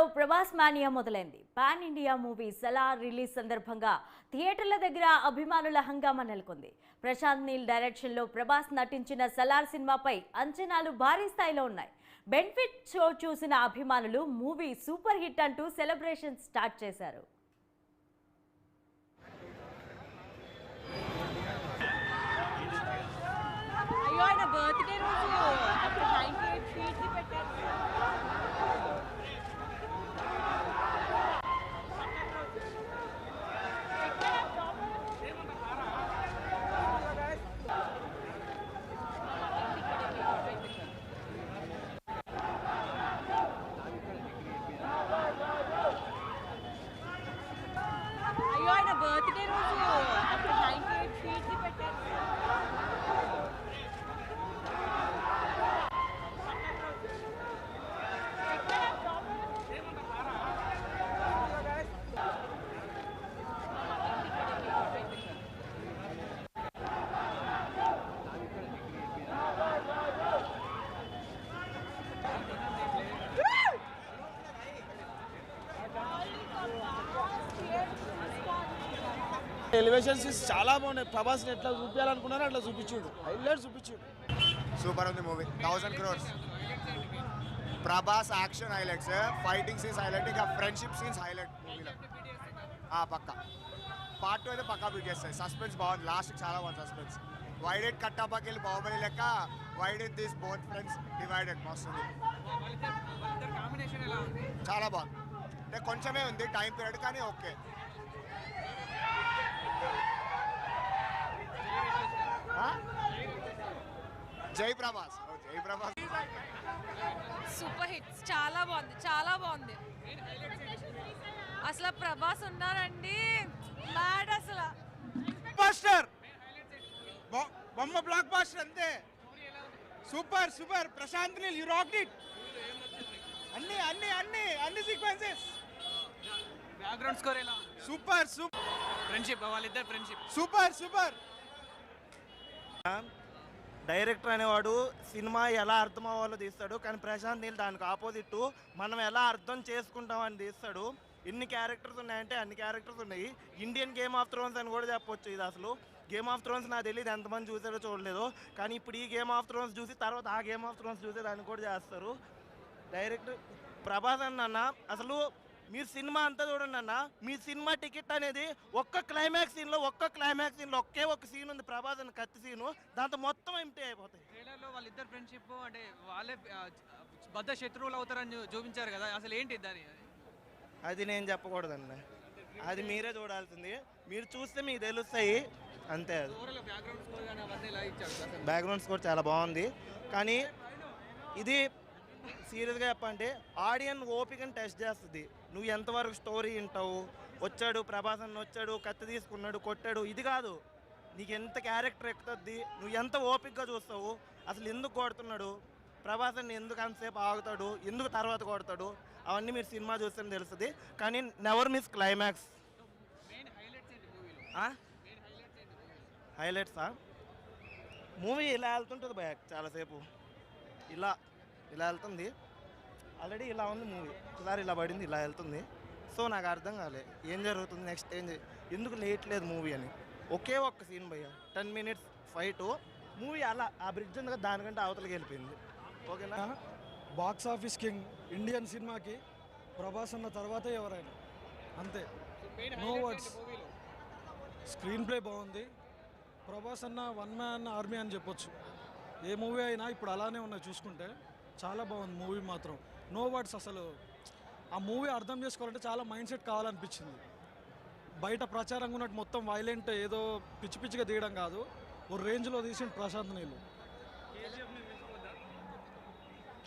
థియేటర్లలో ప్రభాస్ మానియా మొదలైంది. Pan India movie Salaar release సందర్భంగా థియేటర్ల దగ్గర అభిమానుల హంగామా నెలకొంది. ప్రశాంత్ నీల్ డైరెక్షన్లో ప్రభాస్ నటించిన సలార్ సినిమాపై అంచనాలు భారీ స్థాయిలో ఉన్నాయి. బెనిఫిట్ షో చూసిన అభిమానులు మూవీ సూపర్ హిట్ అంటూ సెలబ్రేషన్ స్టార్ట్ చేశారు అయ్యో ఆయన బర్త్డే రోజు అప్పుడు నైన్టీ ఎయిట్ ఫీట్ పెట్టారు అయ్యో ఆయన బర్త్డే రోజు అప్పుడు నైన్టీ ఎయిట్ ఫీట్ పెట్టారు ఎలివేషన్స్ చాలా బాగున్నాయి. ప్రభాస్ని ఎట్లా చూపించాలనుకున్నారో అట్లా చూపించుడు. హైలైట్ చూపించుడు. సూపర్ ఉంది movie thousand crores Prabhas action highlights fighting scenes highlight ఇంకా ఫ్రెండ్షిప్ సీన్స్ హైలైట్ మూవీలో పక్క. పార్ట్ టూ అయితే పక్కా బీట్ చేస్తాయి. సస్పెన్స్ బాగుంది. లాస్ట్ చాలా బాగుంది సస్పెన్స్ వైడెడ్ కట్టాపాకి వెళ్ళి బాహుబలి లెక్క వైడెడ్ దిస్ బోత్ ఫ్రెండ్స్ డివైడెడ్ మస్తుంది చాలా బాగుంది. అంటే కొంచెమే ఉంది టైం పీరియడ్ కానీ ఓకే జై ప్రభాస్ జై ప్రభాస్ సూపర్ హిట్స్ చాలా బాగుంది చాలా బాగుంది. అసలు ప్రభాస్ ఉన్నారండి. మ్యాడ్ అసలు. బాస్టర్ బొమ్మ బ్లాక్ బాస్టర్ అంతే. Super super Prashanth Neel you rock it అన్ని అన్ని అన్ని అన్ని సీక్వెన్సెస్ బ్యాక్గ్రౌండ్ స్కోర్ ఎలా? సూపర్ సూపర్ ఫ్రెండ్షిప్ వాళ్ళిద్దరు ఫ్రెండ్షిప్ సూపర్ సూపర్ డైరెక్టర్ అనేవాడు సినిమా ఎలా అర్థం అవ్వాలో తీస్తాడు కానీ ప్రశాంత్ నీల్ దానికి ఆపోజిట్ మనం ఎలా అర్థం చేసుకుంటామని తీస్తాడు. ఎన్ని క్యారెక్టర్స్ ఉన్నాయంటే అన్ని క్యారెక్టర్స్ ఉన్నాయి. ఇండియన్ గేమ్ ఆఫ్ థ్రోన్స్ అని కూడా చెప్పొచ్చు ఇది అసలు. గేమ్ ఆఫ్ థ్రోన్స్ నాకు తెలియదు ఎంతమంది చూసారో చూడలేదు. కానీ ఇప్పుడు ఈ గేమ్ ఆఫ్ థ్రోన్స్ చూసి తర్వాత ఆ గేమ్ ఆఫ్ థ్రోన్స్ చూసి దాన్ని కూడా చేస్తారు. డైరెక్ట్ ప్రభాస్ అన్న అసలు మీరు సినిమా అంతా చూడండి అన్న మీ సినిమా టికెట్ అనేది ఒక్క క్లైమాక్స్ సీన్లో ఒక్క క్లైమాక్స్ సీన్లో ఒకే ఒక సీన్ ఉంది ప్రభాస్ అని కత్తి సీను దాంతో మొత్తం ఎంటీ అయిపోతాయి. ట్రైలర్లో వాళ్ళిద్దరు ఫ్రెండ్షిప్ అంటే వాళ్ళే బద్ద శత్రువులు అవుతారని చూపించారు కదా అసలు ఏంటి దాని? అది నేను చెప్పకూడదండి అది మీరే చూడాల్సింది. మీరు చూస్తే మీకు తెలుస్తాయి. అంతే అది. బ్యాక్గ్రౌండ్ స్కోర్ చాలా బాగుంది. కానీ ఇది సీరియస్గా చెప్పంటే ఆడియన్ ఓపికని టెస్ట్ చేస్తుంది. నువ్వు ఎంతవరకు స్టోరీ వింటావు? వచ్చాడు ప్రభాసన్ వచ్చాడు కత్తి తీసుకున్నాడు కొట్టాడు. ఇది కాదు. నీకు ఎంత క్యారెక్టర్ ఎక్కుతుంది నువ్వు ఎంత ఓపిక్గా చూస్తావు? అసలు ఎందుకు కొడుతున్నాడు? ప్రభాసన్ ఎందుకు అంతసేపు ఆగుతాడు? ఎందుకు తర్వాత కొడతాడు? అవన్నీ మీరు సినిమా చూస్తేనే తెలుస్తుంది. కానీ నెవర్ మిస్ క్లైమాక్స్ హైలైట్స్ హైలైట్సా మూవీ ఇలా వెళ్తుంటుంది భయ చాలాసేపు. ఇలా ఇలా వెళ్తుంది. ఆల్రెడీ ఇలా ఉంది మూవీ. ఒకసారి ఇలా పడింది ఇలా వెళ్తుంది. సో నాకు అర్థం కాలే. ఏం జరుగుతుంది నెక్స్ట్ ఏం ఎందుకు లేట్ లేదు మూవీ అని? ఒకే ఒక్క సీన్ భయ్య. టెన్ మినిట్స్ ఫైట్ మూవీ అలా ఆ బ్రిడ్జ్ ఉంది కదా దానికంటే అవతలకి వెళ్ళిపోయింది. ఓకేనా? బాక్స్ ఆఫీస్ కింగ్ ఇండియన్ సినిమాకి ప్రభాస్ అన్న తర్వాతే ఎవరైనా. అంతే. నో వర్డ్స్ స్క్రీన్ ప్లే బాగుంది. ప్రభాస్ అన్న వన్ మ్యాన్ ఆర్మీ అని చెప్పొచ్చు. ఏ మూవీ అయినా ఇప్పుడు అలానే ఉన్నాయి చూసుకుంటే. చాలా బాగుంది మూవీ మాత్రం. నో వర్డ్స్ అసలు. ఆ మూవీ అర్థం చేసుకోవాలంటే చాలా మైండ్ సెట్ కావాలనిపించింది. బయట ప్రచారంగా ఉన్నట్టు మొత్తం వైలెంట్ ఏదో పిచ్చి పిచ్చిగా తీయడం కాదు. ఓ రేంజ్లో తీసిన ప్రశాంత్ నీళ్ళు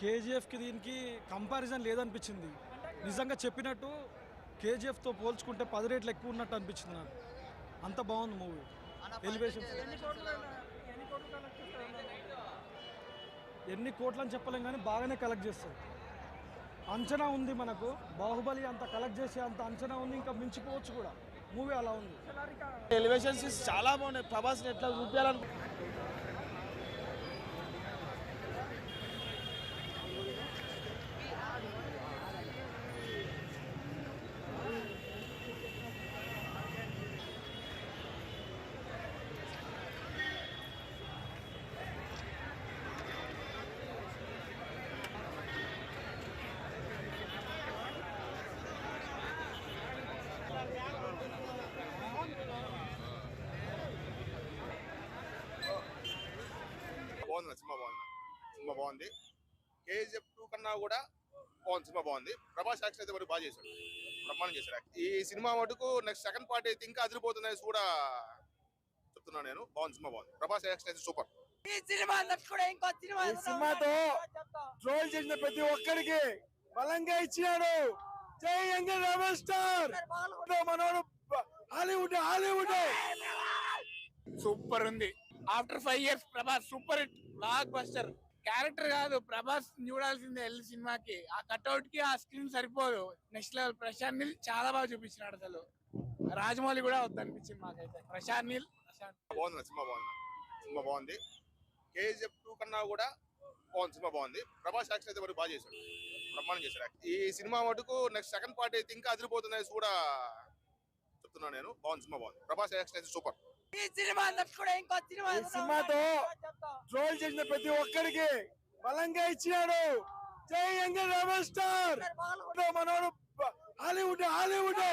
కేజీఎఫ్కి దీనికి కంపారిజన్ లేదనిపించింది. నిజంగా చెప్పినట్టు కేజీఎఫ్తో పోల్చుకుంటే పది రేట్లు ఎక్కువ ఉన్నట్టు అనిపించింది నాకు. అంత బాగుంది మూవీ. ఎలివేషన్ ఎన్ని కోట్లు అని చెప్పలేం కానీ బాగానే కలెక్ట్ చేస్తుంది అంచనా ఉంది మనకు. బాహుబలి అంత కలెక్ట్ చేసే అంత అంచనా ఉంది ఇంకా మించిపోవచ్చు కూడా. మూవీ అలా ఉంది. ఎలివేషన్స్ చాలా బాగున్నాయి. ప్రభాస్ని ఎట్లా చూపించాలను సినిమా బాగుంది. కేజీఎఫ్ టూ కన్నా కూడా బాగుంది సినిమా బాగుంది. ప్రభాస్ యాక్షన్ అయితే మరి బాగా చేశాడు. బ్రహ్మాండం చేశాడు ఈ సినిమా మటుకు నెక్స్ట్ సెకండ్ పార్ట్ అయితే ఇంకా అదిరిపోతుందని కూడా చెప్తున్నాను నేను. బాగుంది సినిమా బాగుంది. ప్రభాస్ యాక్షన్ అయితే సూపర్. ఈ సినిమాతో ట్రోల్ చేసిన ప్రతి ఒక్కరికి బలంగా ఇచ్చినాడు. జై యంగ రెబల్ స్టార్. మనోడు హాలీవుడ్ హాలీవుడ్. సూపర్ ఉంది. After five years Prabhas super hit. Block buster character కాదు ప్రభాస్ చూడాల్సిందే వెళ్ళి సినిమాకి. ఆ కట్అవుట్కి ఆ స్క్రీన్ సరిపోదు. నెక్స్ట్ లెవెల్ ప్రశాంత్ నీల్ చాలా బాగా చూపించినాడు అసలు. రాజమౌళి కూడా వద్దు అనిపించింది మాకైతే. ప్రశాంత్ నీల్ ప్రశాంత్ బాగుంది సినిమా బాగుంది. సినిమా బాగుంది. కేజీఎఫ్ టూ కన్నా కూడా బాగుంది సినిమా బాగుంది. ప్రభాస్ యాక్షన్ అయితే బాగా చేశాడు. బ్రహ్మాండం చేశాడు ఈ సినిమా మటుకు నెక్స్ట్ సెకండ్ పార్ట్ అయితే ఇంకా అదిరిపోతుంది కూడా చెప్తున్నాను నేను. బాగుంది సినిమా బాగుంది. ప్రభాస్ యాక్షన్ అయితే సూపర్. ఈ సినిమాతో ట్రోల్ చేసిన ప్రతి ఒక్కరికి బలంగా ఇచ్చినాడు. జై యంగ రెబల్ స్టార్. మనోడు హాలీవుడ్ హాలీవుడ్.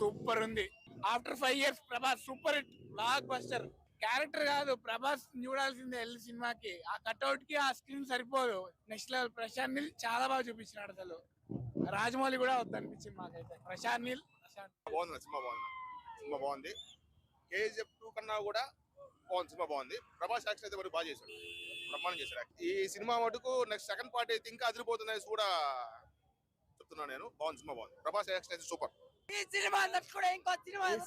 సూపర్ ఉంది. After five years Prabhas super hit block buster character కాదు ప్రభాస్ చూడాల్సిందే వెళ్ళి సినిమాకి. ఆ కట్అవుట్కి ఆ స్క్రీన్ సరిపోదు. నెక్స్ట్ లెవెల్ ప్రశాంత్ నీల్ చాలా బాగా చూపించినాడు అసలు. రాజమౌళి కూడా వద్దు అనిపించింది మాకైతే. ప్రశాంత్ నీల్ బాగుంది సినిమా బాగుంది. సినిమా బాగుంది. కేజీఎఫ్ టూ కన్నా కూడా బాగుంది సినిమా బాగుంది. ప్రభాస్ యాక్షన్ అయితే మరి బాగా చేశాడు. బ్రహ్మాండం చేశాడు ఈ సినిమా మటుకు నెక్స్ట్ సెకండ్ పార్ట్ అయితే ఇంకా అదిరిపోతుందని కూడా చెప్తున్నాను నేను. బాగుంది సినిమా బాగుంది. ప్రభాస్ యాక్షన్ అయితే సూపర్. ఈ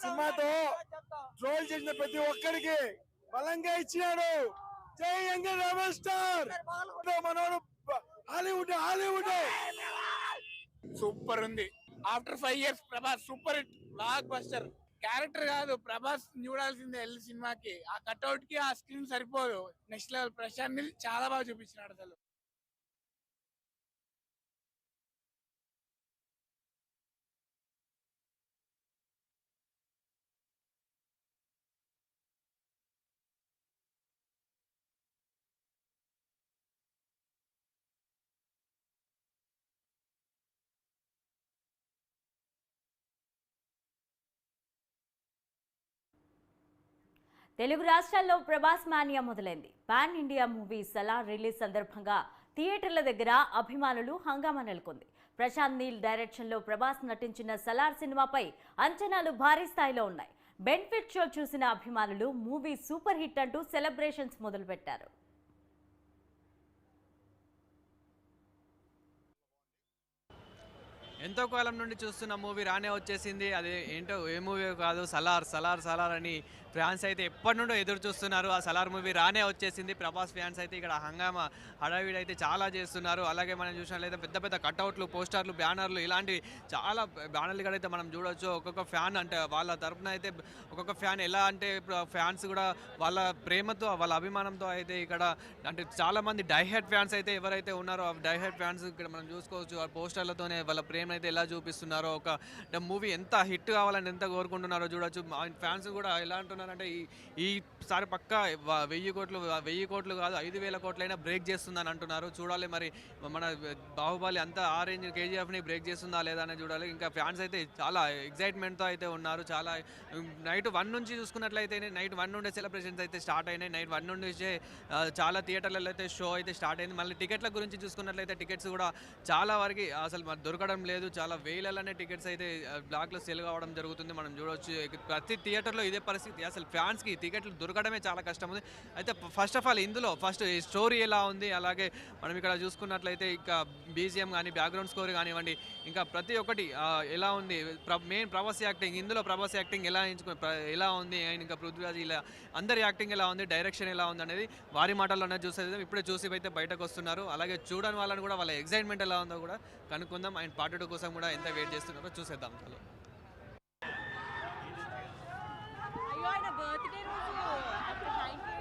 సినిమాతో ట్రోల్ చేసిన ప్రతి ఒక్కరికి బలంగా ఇచ్చినాడు. జై యంగ రెబల్ స్టార్. మనోడు హాలీవుడ్ హాలీవుడ్ సూపర్ ఉంది. After five years Prabhas super hit block buster. Character కాదు ప్రభాస్ చూడాల్సిందే వెళ్ళి సినిమాకి. ఆ కట్అవుట్కి ఆ స్క్రీన్ సరిపోదు. నెక్స్ట్ లెవెల్ ప్రశాంత్ చాలా బాగా చూపించినాడు అసలు. తెలుగు రాష్ట్రాల్లో ప్రభాస్ మానియా మొదలైంది. Pan India movie Salaar release సందర్భంగా థియేటర్ల దగ్గర అభిమానులు హంగామా నెలకొంది. ప్రశాంత్ నీల్ డైరెక్షన్లో ప్రభాస్ నటించిన సలార్ సినిమాపై అంచనాలు భారీ స్థాయిలో ఉన్నాయి. బెనిఫిట్ షో చూసిన అభిమానులు మూవీ సూపర్ హిట్ అంటూ సెలబ్రేషన్స్ మొదలుపెట్టారు. ఎంతో కాలం నుండి చూస్తున్న మూవీ రానే వచ్చేసింది. అది ఏంటో ఏ మూవీ కాదు సలార్ సలార్ సలార్ అని ఫ్యాన్స్ అయితే ఎప్పటి నుండో ఎదురు చూస్తున్నారు. ఆ సలార్ మూవీ రానే వచ్చేసింది. ప్రభాస్ ఫ్యాన్స్ అయితే ఇక్కడ హంగామా హడావిడి అయితే చాలా చేస్తున్నారు. అలాగే మనం చూసినట్లయితే పెద్ద పెద్ద కట్అవుట్లు పోస్టర్లు బ్యానర్లు ఇలాంటివి చాలా బ్యానర్లు కూడా అయితే మనం చూడవచ్చు ఒక్కొక్క ఫ్యాన్ అంటే వాళ్ళ తరపున అయితే ఒక్కొక్క ఫ్యాన్ ఎలా అంటే ఇప్పుడు ఫ్యాన్స్ కూడా వాళ్ళ ప్రేమతో వాళ్ళ అభిమానంతో అయితే ఇక్కడ అంటే చాలామంది డైహెడ్ ఫ్యాన్స్ అయితే ఎవరైతే ఉన్నారో ఆ డైహెడ్ ఫ్యాన్స్ ఇక్కడ మనం చూసుకోవచ్చు. ఆ పోస్టర్లతోనే వాళ్ళ ప్రేమ అయితే ఎలా చూపిస్తున్నారో ఒక మూవీ ఎంత హిట్ కావాలని ఎంత కోరుకుంటున్నారో చూడొచ్చు. ఫ్యాన్స్ కూడా ఎలా అంటున్నారంటే ఈ ఈసారి పక్క వెయ్యి కోట్లు వెయ్యి కోట్లు కాదు ఐదు వేల కోట్లైనా బ్రేక్ చేస్తుందని అంటున్నారు. చూడాలి మరి మన బాహుబలి అంతా ఆ రేంజ్ కేజీఎఫ్ని బ్రేక్ చేస్తుందా లేదా అని చూడాలి. ఇంకా ఫ్యాన్స్ అయితే చాలా ఎగ్జైట్మెంట్తో అయితే ఉన్నారు. చాలా నైట్ వన్ నుంచి చూసుకున్నట్లయితే నైట్ వన్ నుండే సెలబ్రేషన్స్ అయితే స్టార్ట్ అయినాయి. నైట్ వన్ నుండి చాలా థియేటర్లలో అయితే షో అయితే స్టార్ట్ అయింది. మళ్ళీ టికెట్ల గురించి చూసుకున్నట్లయితే టికెట్స్ కూడా చాలా వరకు అసలు దొరకడం లేదు. లేదు. చాలా వేలలోనే టికెట్స్ అయితే బ్లాక్లో సేల్ కావడం జరుగుతుంది. మనం చూడొచ్చు. ప్రతి థియేటర్లో ఇదే పరిస్థితి. అసలు ఫ్యాన్స్కి టికెట్లు దొరకడమే చాలా కష్టం ఉంది అయితే ఫస్ట్ ఆఫ్ ఆల్ ఇందులో ఫస్ట్ స్టోరీ ఎలా ఉంది? అలాగే మనం ఇక్కడ చూసుకున్నట్లయితే ఇంకా బీజిఎం కానీ బ్యాక్గ్రౌండ్ స్కోర్ కానివ్వండి ఇంకా ప్రతి ఒక్కటి ఎలా ఉంది? మెయిన్ ప్రభాస్ యాక్టింగ్ ఇందులో ప్రభాస్ యాక్టింగ్ ఎలా ఎంచుకుని ఎలా ఉంది? అండ్ ఇంకా పృథ్వీరాజ్ ఇలా అందరి యాక్టింగ్ ఎలా ఉంది? డైరెక్షన్ ఎలా ఉంది? అనేది వారి మాటల్లోనే చూసేది ఇప్పుడే చూసి అయితే బయటకు వస్తున్నారు. అలాగే చూడని వాళ్ళని కూడా వాళ్ళ ఎగ్జైట్మెంట్ ఎలా ఉందో కూడా కనుక్కుందాం. అండ్ పార్ట్ రిజల్ట్ కోసం కూడా ఎంత వెయిట్ చేస్తున్నారో చూసేద్దాం హలో బర్త్డే రోజు.